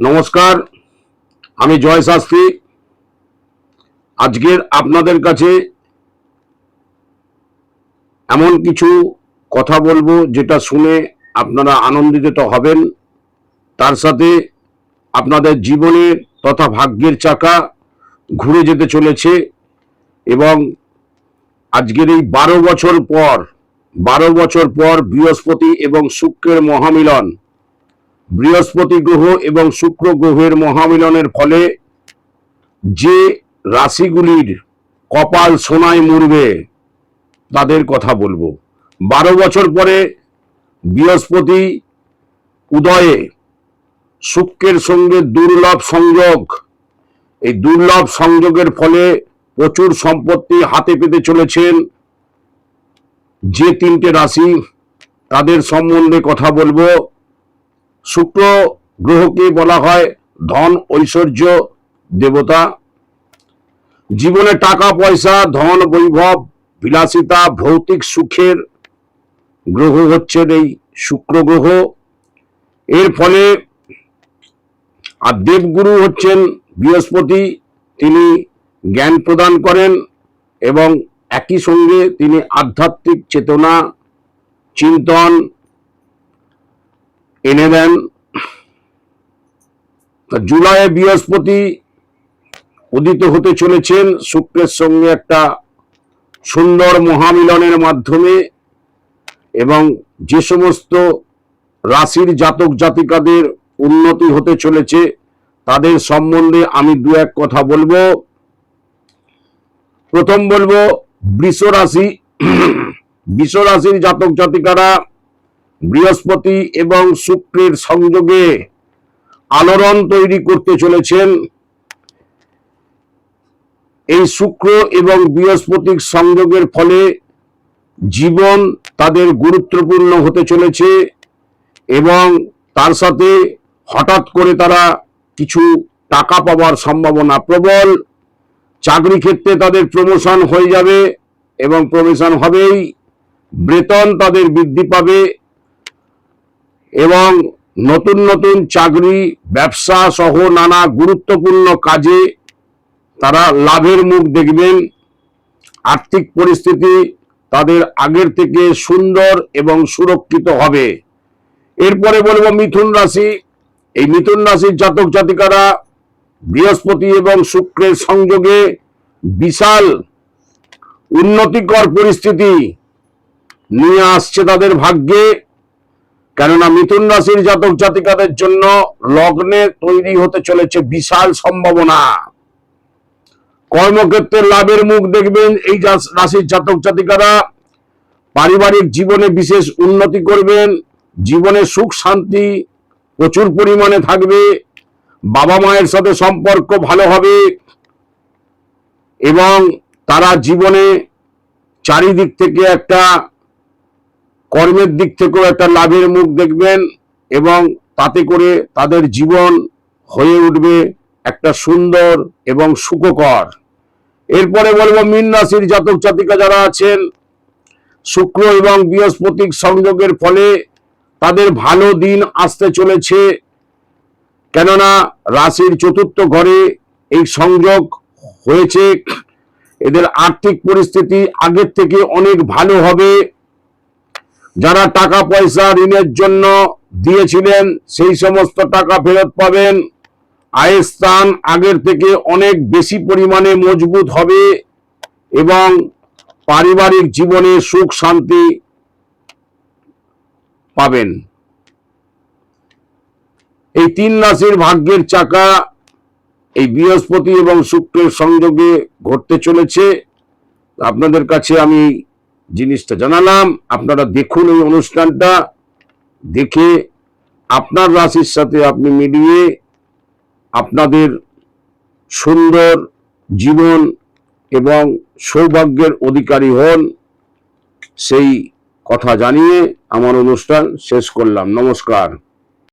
নমস্কার, আমি জয় শাস্ত্রী। আজকের আপনাদের কাছে এমন কিছু কথা বলব যেটা শুনে আপনারা আনন্দিত হবেন। তার সাথে আপনাদের জীবনের তথা ভাগ্যের চাকা ঘুরে যেতে চলেছে এবং আজকের এই বারো বছর পর, বারো বছর পর বৃহস্পতি এবং শুক্রের মহামিলন বৃহস্পতি গ্রহ এবং শুক্র গ্রহের মহামিলনের ফলে যে রাশিগুলির কপাল সোনায় মুড়বে তাদের কথা বলব। বারো বছর পরে বৃহস্পতি উদয়ে শুক্রের সঙ্গে দুর্লভ সংযোগ। এই দুর্লভ সংযোগের ফলে প্রচুর সম্পত্তি হাতে পেতে চলেছেন যে তিনটে রাশি। তাদের সম্বন্ধে কথা বলব। শুক্র গ্রহকে বলা হয় ধন ঐশ্বর্য দেবতা। জীবনে টাকা, পয়সা, ধন, বৈভব, বিলাসিতা, ভৌতিক সুখের গ্রহ হচ্ছেন এই শুক্র গ্রহ। এর ফলে আর দেবগুরু হচ্ছেন বৃহস্পতি, তিনি জ্ঞান প্রদান করেন এবং একই সঙ্গে তিনি আধ্যাত্মিক চেতনা, চিন্তন এনে দেন। জুলাইয়ে বৃহস্পতি উদিত হতে চলেছেন শুক্রের সঙ্গে একটা সুন্দর মহামিলনের মাধ্যমে এবং যে সমস্ত রাশির জাতক জাতিকাদের উন্নতি হতে চলেছে তাদের সম্বন্ধে আমি দু এক কথা বলব। প্রথম বলব বৃষ রাশি বৃষ রাশির জাতক জাতিকারা বৃহস্পতি এবং শুক্রের সংযোগে আলোড়ন তৈরি করতে চলেছেন। এই শুক্র এবং বৃহস্পতির সংযোগের ফলে জীবন তাদের গুরুত্বপূর্ণ হতে চলেছে এবং তার সাথে হঠাৎ করে তারা কিছু টাকা পাওয়ার সম্ভাবনা প্রবল। চাকরি ক্ষেত্রে তাদের প্রমোশন হয়ে যাবে এবং প্রমোশন হবেই। বেতন তাদের বৃদ্ধি পাবে। এবং নতুন নতুন চাকরি, ব্যবসা সহ নানা গুরুত্বপূর্ণ কাজে তারা লাভের মুখ দেখবেন। আর্থিক পরিস্থিতি তাদের আগের থেকে সুন্দর এবং সুরক্ষিত হবে। এরপরে বলব মিথুন রাশি। এই মিথুন রাশির জাতক জাতিকারা বৃহস্পতি এবং শুক্রের সংযোগে বিশাল উন্নতিকর পরিস্থিতি নিয়ে আসছে তাদের ভাগ্যে। কেননা মিথুন রাশির জাতক জাতিকাদের জন্য লগ্নে তৈরি হতে চলেছে বিশাল সম্ভাবনা। কর্মক্ষেত্রে লাভের মুখ দেখবেন এই রাশির জাতক জাতিকারা। পারিবারিক জীবনে বিশেষ উন্নতি করবেন, জীবনে সুখ শান্তি প্রচুর পরিমাণে থাকবে, বাবা মায়ের সাথে সম্পর্ক ভালো হবে এবং তারা জীবনে চারিদিক থেকে একটা কর্মের দিক থেকেও একটা লাভের মুখ দেখবেন এবং তাতে করে তাদের জীবন হয়ে উঠবে একটা সুন্দর এবং সুখকর। এরপরে বলব মিন রাশির জাতক জাতিকা যারা আছেন, শুক্র এবং বৃহস্পতির সংযোগের ফলে তাদের ভালো দিন আসতে চলেছে। কেননা রাশির চতুর্থ ঘরে এই সংযোগ হয়েছে। এদের আর্থিক পরিস্থিতি আগের থেকে অনেক ভালো হবে। যারা টাকা পয়সা ঋণের জন্য দিয়েছিলেন, সেই সমস্ত টাকা ফেরত পাবেন। আয়ের স্থান আগের থেকে অনেক বেশি পরিমাণে মজবুত হবে এবং পারিবারিক জীবনে সুখ শান্তি পাবেন। এই তিন রাশির ভাগ্যের চাকা এই বৃহস্পতি এবং শুক্রের সংযোগে ঘটতে চলেছে। আপনাদের কাছে আমি জিনিসটা জানালাম, আপনারা দেখুন এই অনুষ্ঠানটা, দেখে আপনার রাশির সাথে আপনি মিলিয়ে আপনাদের সুন্দর জীবন এবং সৌভাগ্যের অধিকারী হন, সেই কথা জানিয়ে আমার অনুষ্ঠান শেষ করলাম। নমস্কার।